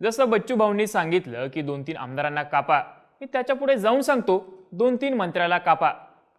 जसं बच्चू भाऊंनी सांगितलं की दोन तीन आमदारांना कापा मी त्याच्या पुढे जाऊन सांगतो दोन तीन मंत्र्याला कापा.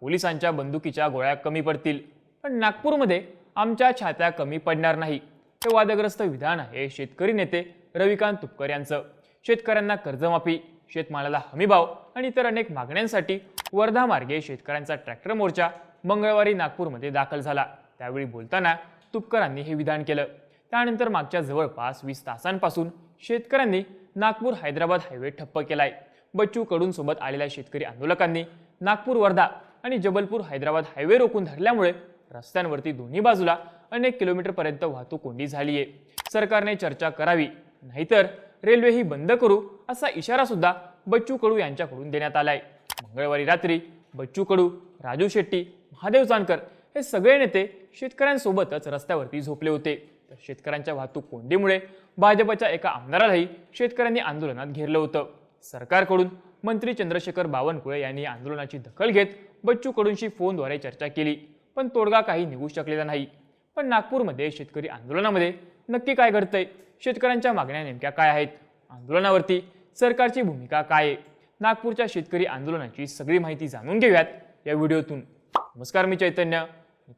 पोलिसांच्या बंदुकीच्या गोळ्या कमी पडतील पण नागपूरमध्ये आमच्या छात्या कमी पडणार नाही. हे वादग्रस्त विधान आहे शेतकरी नेते रविकांत तुपकर यांचं. शेतकऱ्यांना कर्जमाफी शेतमालाला हमीभाव आणि इतर अनेक मागण्यांसाठी वर्धा मार्गे शेतकऱ्यांचा ट्रॅक्टर मोर्चा मंगळवारी नागपूरमध्ये दाखल झाला. त्यावेळी बोलताना तुपकरांनी हे विधान केलं. त्यानंतर मागच्या जवळपास वीस तासांपासून शेतकऱ्यांनी नागपूर हैदराबाद हायवे ठप्प केलाय. बच्चू कडून सोबत आलेल्या शेतकरी आंदोलकांनी नागपूर वर्धा आणि जबलपूर हैदराबाद हायवे रोखून धरल्यामुळे रस्त्यांवरती दोन्ही बाजूला अनेक किलोमीटरपर्यंत वाहतूक कोंडी झाली आहे सरकारने चर्चा करावी नाहीतर रेल्वे ही बंद करू असा इशारा सुद्धा बच्चू कडू यांच्याकडून देण्यात आलाय. मंगळवारी रात्री बच्चू कडू राजू शेट्टी महादेव जानकर हे सगळे नेते शेतकऱ्यांसोबतच रस्त्यावरती झोपले होते. तर शेतकऱ्यांच्या वाहतूक कोंडीमुळे भाजपच्या एका आमदारालाही शेतकऱ्यांनी आंदोलनात घेरलं होतं. सरकारकडून मंत्री चंद्रशेखर बावनकुळे यांनी आंदोलनाची दखल घेत बच्चू कडूंशी फोनद्वारे चर्चा केली पण तोडगा काही निघू शकलेला नाही. पण नागपूरमध्ये शेतकरी आंदोलनामध्ये नक्की काय घडतंय? शेतकऱ्यांच्या मागण्या नेमक्या काय आहेत? आंदोलनावरती सरकारची भूमिका काय आहे? नागपूरच्या शेतकरी आंदोलनाची सगळी माहिती जाणून घेऊयात या व्हिडिओतून. नमस्कार मी चैतन्य.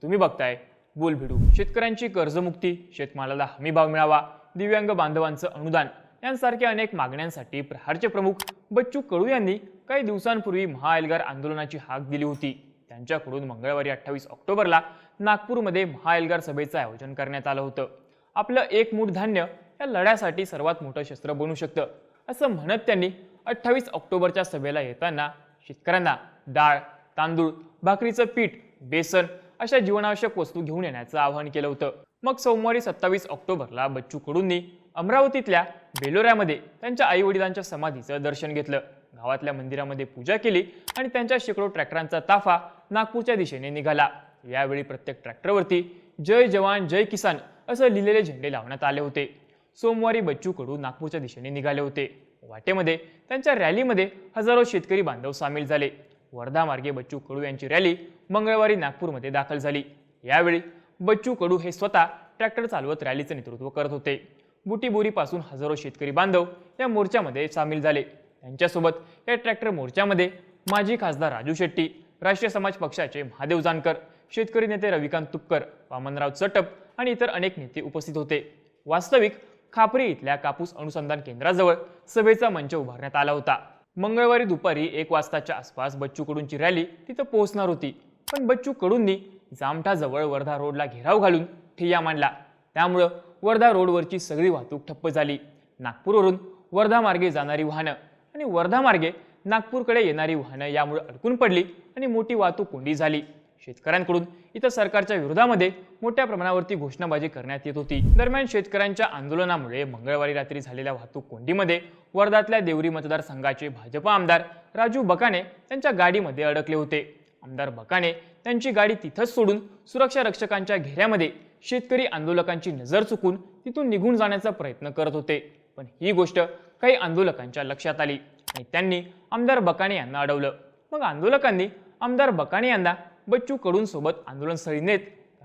तुम्ही बघताय बोल भिडू शेतकऱ्यांची कर्जमुक्ती शेतमालाला हमीभाव मिळावा दिव्यांग बांधवांचं अनुदान यांसारख्या अनेक मागण्यांसाठी प्रहारचे प्रमुख बच्चू कडू यांनी काही दिवसांपूर्वी महाएल्गार आंदोलनाची हाक दिली होती. त्यांच्याकडून मंगळवारी अठ्ठावीस ऑक्टोबरला नागपूरमध्ये महाएल्गार सभेचं आयोजन करण्यात आलं होतं. आपलं एक मूठ धान्य या लढ्यासाठी सर्वात मोठं शस्त्र बनू शकतं असं म्हणत त्यांनी अठ्ठावीस ऑक्टोबरच्या सभेला येताना शेतकऱ्यांना डाळ तांदूळ भाकरीचं पीठ बेसन अशा जीवनावश्यक वस्तू घेऊन येण्याचं आवाहन केलं होतं. मग सोमवारी सत्तावीस ऑक्टोबरला बच्चू कडूंनी अमरावतीतल्या बेलोऱ्यामध्ये त्यांच्या आई वडिलांच्या समाधीचं दर्शन घेतलं. गावातल्या मंदिरामध्ये पूजा केली आणि त्यांच्या शेकडो ट्रॅक्टरांचा ताफा नागपूरच्या दिशेने निघाला. यावेळी प्रत्येक ट्रॅक्टरवरती जय जवान जय किसान असं लिहिलेले झेंडे लावण्यात आले होते. सोमवारी बच्चू कडू नागपूरच्या दिशेने निघाले होते. वाटेमध्ये त्यांच्या रॅलीमध्ये हजारो शेतकरी बांधव सामील झाले. वर्धा मार्गे बच्चू कडू यांची रॅली मंगळवारी नागपूरमध्ये दाखल झाली. यावेळी बच्चू कडू हे स्वतः ट्रॅक्टर चालवत रॅलीचं नेतृत्व करत होते. बुटीबोरीपासून हजारो शेतकरी बांधव या मोर्चामध्ये सामील झाले. त्यांच्यासोबत या ट्रॅक्टर मोर्चामध्ये माजी खासदार राजू शेट्टी राष्ट्रीय समाज पक्षाचे महादेव जानकर शेतकरी नेते रविकांत तुपकर वामनराव चटप आणि इतर अनेक नेते उपस्थित होते. वास्तविक खापरी इथल्या कापूस अनुसंधान केंद्राजवळ सभेचा मंच उभारण्यात आला होता. मंगळवारी दुपारी एक वाजताच्या आसपास बच्चू कडूंची रॅली तिथं पोहोचणार होती. पण बच्चू कडूंनी जामठाजवळ वर्धा रोडला घेराव घालून ठिय्या मांडला. त्यामुळं वर्धा रोडवरची सगळी वाहतूक ठप्प झाली. नागपूरवरून वर्धा मार्गे जाणारी वाहनं आणि वर्धा मार्गे नागपूरकडे येणारी वाहनं यामुळे अडकून पडली आणि मोठी वाहतूक कोंडी झाली. शेतकऱ्यांकडून. इथं सरकारच्या विरोधामध्ये मोठ्या प्रमाणावरती घोषणाबाजी करण्यात येत होती. दरम्यान शेतकऱ्यांच्या आंदोलनामुळे मंगळवारी रात्री झालेल्या वाहतूक कोंडीमध्ये वर्धातल्या देवरी मतदारसंघाचे भाजप आमदार राजू बकाने त्यांच्या गाडीमध्ये अडकले होते. आमदार बकाने त्यांची गाडी तिथंच सोडून सुरक्षा रक्षकांच्या घेऱ्यामध्ये शेतकरी आंदोलकांची नजर चुकून तिथून निघून जाण्याचा प्रयत्न करत होते. पण ही गोष्ट काही आंदोलकांच्या लक्षात आली आणि त्यांनी आमदार बकाने यांना अडवलं. मग आंदोलकांनी आमदार बकाने यांना बच्चू कडूंसोबत आंदोलनस्थळी नेत.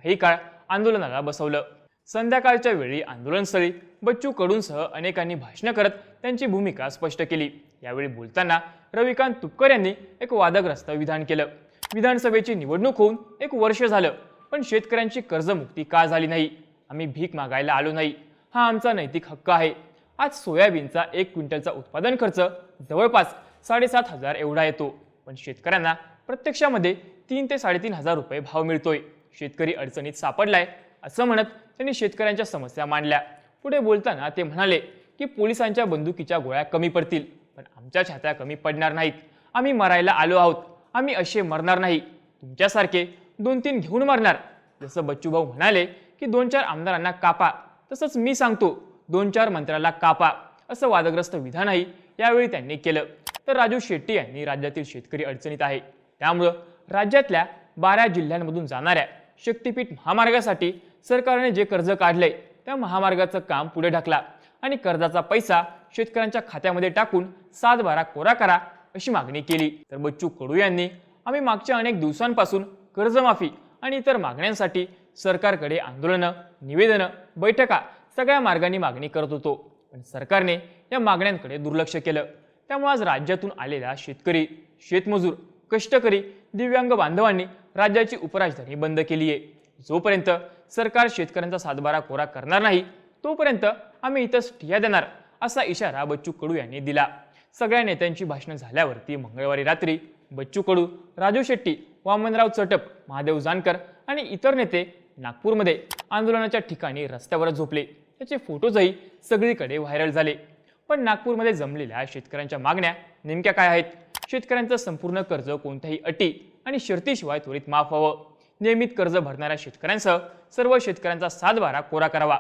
काही काळ आंदोलनाला बसवलं. संध्याकाळच्या वेळी आंदोलनस्थळी बच्चू कडूंसह अनेकांनी भाषणं करत त्यांची भूमिका स्पष्ट केली. यावेळी बोलताना रविकांत तुपकर यांनी एक वादग्रस्त विधान केलं. विधानसभेची निवडणूक होऊन एक वर्ष झालं पण शेतकऱ्यांची कर्जमुक्ती का झाली नाही? आम्ही भीक मागायला आलो नाही. हा आमचा नैतिक हक्क आहे. आज सोयाबीनचा एक क्विंटलचा उत्पादन खर्च जवळपास साडेसात हजार एवढा येतो. पण शेतकऱ्यांना प्रत्यक्षामध्ये तीन ते साडेतीन हजार रुपये भाव मिळतोय. शेतकरी अडचणीत सापडलाय असं म्हणत त्यांनी शेतकऱ्यांच्या समस्या मांडल्या. पुढे बोलताना ते म्हणाले की पोलिसांच्या बंदुकीच्या गोळ्या कमी पडतील पण आमच्या छात्या कमी पडणार नाहीत. आम्ही मरायला आलो आहोत. आम्ही असे मरणार नाही. तुमच्यासारखे दोन तीन घेऊन मरणार. जसं बच्चूभाऊ म्हणाले की दोन चार आमदारांना कापा. तसंच मी सांगतो दोन चार मंत्र्याला कापा. असं वादग्रस्त विधानही यावेळी त्यांनी केलं. तर राजू शेट्टी यांनी राज्यातील शेतकरी अडचणीत आहे. त्यामुळं राज्यातल्या बारा जिल्ह्यांमधून जाणाऱ्या शक्तीपीठ महामार्गासाठी सरकारने जे कर्ज काढले त्या महामार्गाचं काम पुढे ढकला आणि कर्जाचा पैसा शेतकऱ्यांच्या खात्यामध्ये टाकून सात बारा कोरा करा अशी मागणी केली. तर बच्चू कडू यांनी आम्ही मागच्या अनेक दिवसांपासून कर्जमाफी आणि इतर मागण्यांसाठी सरकारकडे आंदोलनं निवेदनं बैठका सगळ्या मार्गांनी मागणी करत होतो. पण सरकारने या मागण्यांकडे दुर्लक्ष केलं. त्यामुळे आज राज्यातून आलेला शेतकरी शेतमजूर कष्टकरी दिव्यांग बांधवांनी राज्याची उपराजधानी बंद केली आहे जोपर्यंत सरकार शेतकऱ्यांचा सातबारा कोरा करणार नाही तोपर्यंत आम्ही इथंच ठिया देणार असा इशारा बच्चू कडू यांनी दिला. सगळ्या नेत्यांची भाषणं झाल्यावरती मंगळवारी रात्री बच्चू कडू राजू शेट्टी वामनराव चटप महादेव जानकर आणि इतर नेते नागपूरमध्ये आंदोलनाच्या ठिकाणी रस्त्यावर झोपले. त्याचे फोटोजही सगळीकडे व्हायरल झाले. पण नागपूरमध्ये जमलेल्या शेतकऱ्यांच्या मागण्या नेमक्या काय आहेत? शेतकऱ्यांचं संपूर्ण कर्ज कोणत्याही अटी आणि शर्तीशिवाय त्वरित माफ व्हावं. नियमित कर्ज भरणाऱ्या शेतकऱ्यांसह सर्व शेतकऱ्यांचा सातबारा कोरा करावा.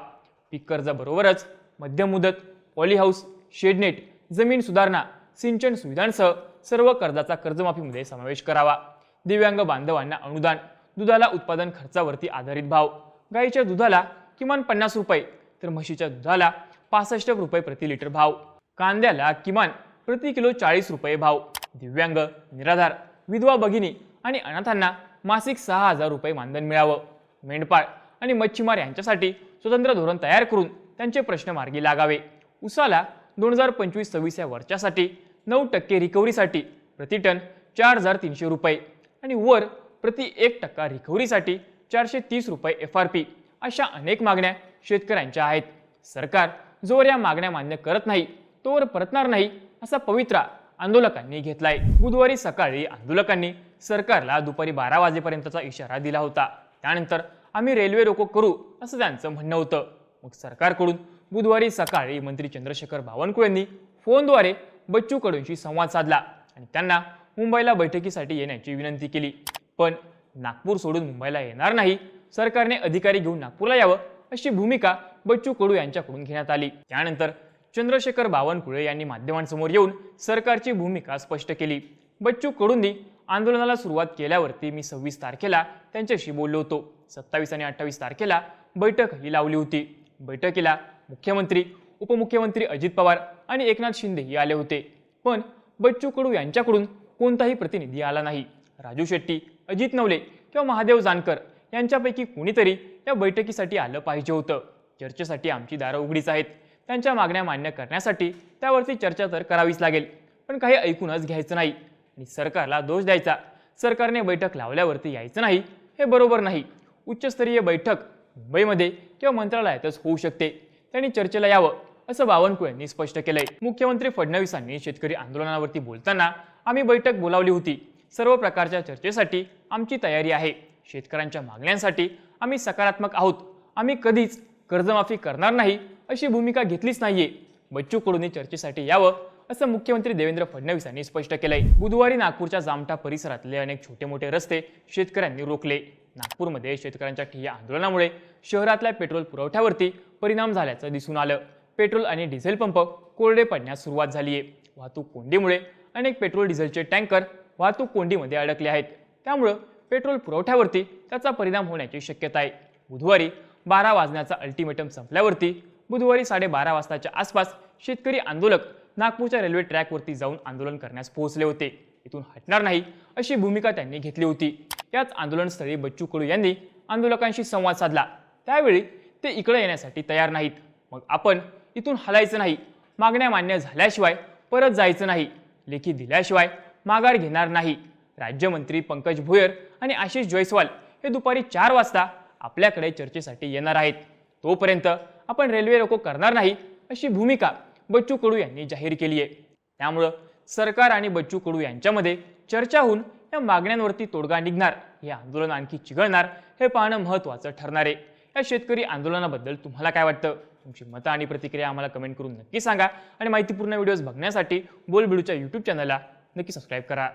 पीक कर्जाबरोबरच मध्यम मुदत पॉलीहाऊस शेडनेट जमीन सुधारणा सिंचन सुविधांसह सर्व कर्जाचा कर्जमाफीमध्ये समावेश करावा. दिव्यांग बांधवांना अनुदान दुधाला उत्पादन खर्चावरती आधारित भाव. गाईच्या दुधाला किमान पन्नास रुपये तर म्हशीच्या दुधाला पासष्ट रुपये प्रति लिटर भाव. कांद्याला किमान प्रति किलो चाळीस रुपये भाव. दिव्यांग निराधार विधवा भगिनी आणि अनाथांना मासिक सहा हजार रुपये मानधन मिळावं. मेंढपाळ आणि मच्छीमार यांच्यासाठी स्वतंत्र धोरण तयार करून त्यांचे प्रश्न मार्गी लागावे. उसाला दोन हजार पंचवीस सव्वीस या वर्षासाठी नऊ टक्के रिकव्हरीसाठी प्रति टन चार हजार तीनशे रुपये आणि वर प्रति एक टक्का रिकव्हरीसाठी चारशे तीस रुपये एफ आर पी अशा अनेक मागण्या शेतकऱ्यांच्या आहेत. सरकार जोवर या मागण्या मान्य करत नाही तोवर परतणार नाही असा पवित्रा आंदोलकांनी घेतलाय. बुधवारी सकाळी आंदोलकांनी सरकारला दुपारी बारा वाजेपर्यंतचा इशारा दिला होता. त्यानंतर आम्ही रेल्वे रोको करू असं त्यांचं म्हणणं होतं. मग सरकारकडून बुधवारी सकाळी मंत्री चंद्रशेखर बावनकुळेंनी फोनद्वारे बच्चू कडूंशी संवाद साधला आणि त्यांना मुंबईला बैठकीसाठी येण्याची विनंती केली. पण नागपूर सोडून मुंबईला येणार नाही. सरकारने अधिकारी घेऊन नागपूरला यावं अशी भूमिका बच्चू कडू यांच्याकडून घेण्यात आली. त्यानंतर चंद्रशेखर बावनकुळे यांनी माध्यमांसमोर येऊन सरकारची भूमिका स्पष्ट केली. बच्चू कडूंनी आंदोलनाला सुरुवात केल्यावरती मी सव्वीस तारखेला त्यांच्याशी बोललो होतो. सत्तावीस आणि अठ्ठावीस तारखेला बैठकही लावली होती. बैठकीला मुख्यमंत्री उपमुख्यमंत्री अजित पवार आणि एकनाथ शिंदेही आले होते. पण बच्चू कडू यांच्याकडून कोणताही प्रतिनिधी आला नाही. राजू शेट्टी अजित नवले किंवा महादेव जानकर यांच्यापैकी कोणीतरी या बैठकीसाठी आलं पाहिजे होतं. चर्चेसाठी आमची दारं उघडीच आहेत. त्यांच्या मागण्या मान्य करण्यासाठी त्यावरती चर्चा तर करावीच लागेल. पण काही ऐकूनच घ्यायचं नाही. आणि सरकारला दोष द्यायचा. सरकारने बैठक लावल्यावरती यायचं नाही. हे बरोबर नाही. उच्चस्तरीय बैठक मुंबईमध्ये किंवा मंत्रालयातच होऊ शकते. त्यांनी चर्चेला यावं असं बावनकुळे यांनी स्पष्ट केलंय. मुख्यमंत्री फडणवीसांनी शेतकरी आंदोलनावरती बोलताना आम्ही बैठक बोलावली होती. सर्व प्रकारच्या चर्चेसाठी आमची तयारी आहे. शेतकऱ्यांच्या मागण्यांसाठी आम्ही सकारात्मक आहोत. आम्ही कधीच कर्जमाफी करणार नाही अशी भूमिका घेतलीच नाहीये. बच्चू कडूंनी चर्चेसाठी यावं असं मुख्यमंत्री देवेंद्र फडणवीस यांनी स्पष्ट केलंय. बुधवारी नागपूरच्या जामठा परिसरातले अनेक छोटे मोठे रस्ते शेतकऱ्यांनी रोखले. नागपूरमध्ये शेतकऱ्यांच्या ठिय्या आंदोलनामुळे शहरातल्या पेट्रोल पुरवठ्यावरती परिणाम झाल्याचं दिसून आलं. पेट्रोल आणि डिझेल पंप कोरडे पडण्यास सुरुवात झाली आहे वाहतूक कोंडीमुळे अनेक पेट्रोल डिझेलचे टँकर वाहतूक कोंडीमध्ये अडकले आहेत. त्यामुळं पेट्रोल पुरवठ्यावरती त्याचा परिणाम होण्याची शक्यता आहे. बुधवारी बारा वाजण्याचा अल्टिमेटम संपल्यावरती बुधवारी साडेबारा वाजताच्या आसपास शेतकरी आंदोलक नागपूरच्या रेल्वे ट्रॅकवरती जाऊन आंदोलन करण्यास पोहोचले होते. इथून हटणार नाही अशी भूमिका त्यांनी घेतली होती. याच आंदोलनस्थळी बच्चू कडू यांनी आंदोलकांशी संवाद साधला. त्यावेळी ते इकडे येण्यासाठी तयार नाहीत. मग आपण इथून हलायचं नाही. मागण्या मान्य झाल्याशिवाय परत जायचं नाही. लेखी दिल्याशिवाय माघार घेणार नाही. राज्यमंत्री पंकज भुयर आणि आशिष जयस्वाल हे दुपारी चार वाजता आपल्याकडे चर्चेसाठी येणार आहेत. तोपर्यंत आपण रेल्वे रोको करणार नाही अशी भूमिका बच्चू कडू यांनी जाहीर केली आहे. त्यामुळं सरकार आणि बच्चू कडू यांच्यामध्ये चर्चा होऊन या मागण्यांवरती तोडगा निघणार हे आंदोलन आणखी चिघळणार हे पाहणं महत्त्वाचं ठरणार आहे. या शेतकरी आंदोलनाबद्दल तुम्हाला काय वाटतं? तुमची मतं आणि प्रतिक्रिया आम्हाला कमेंट करून नक्की सांगा. आणि माहितीपूर्ण व्हिडिओज बघण्यासाठी बोलबिडूच्या यूट्यूब चॅनलला नक्की सबस्क्राईब करा.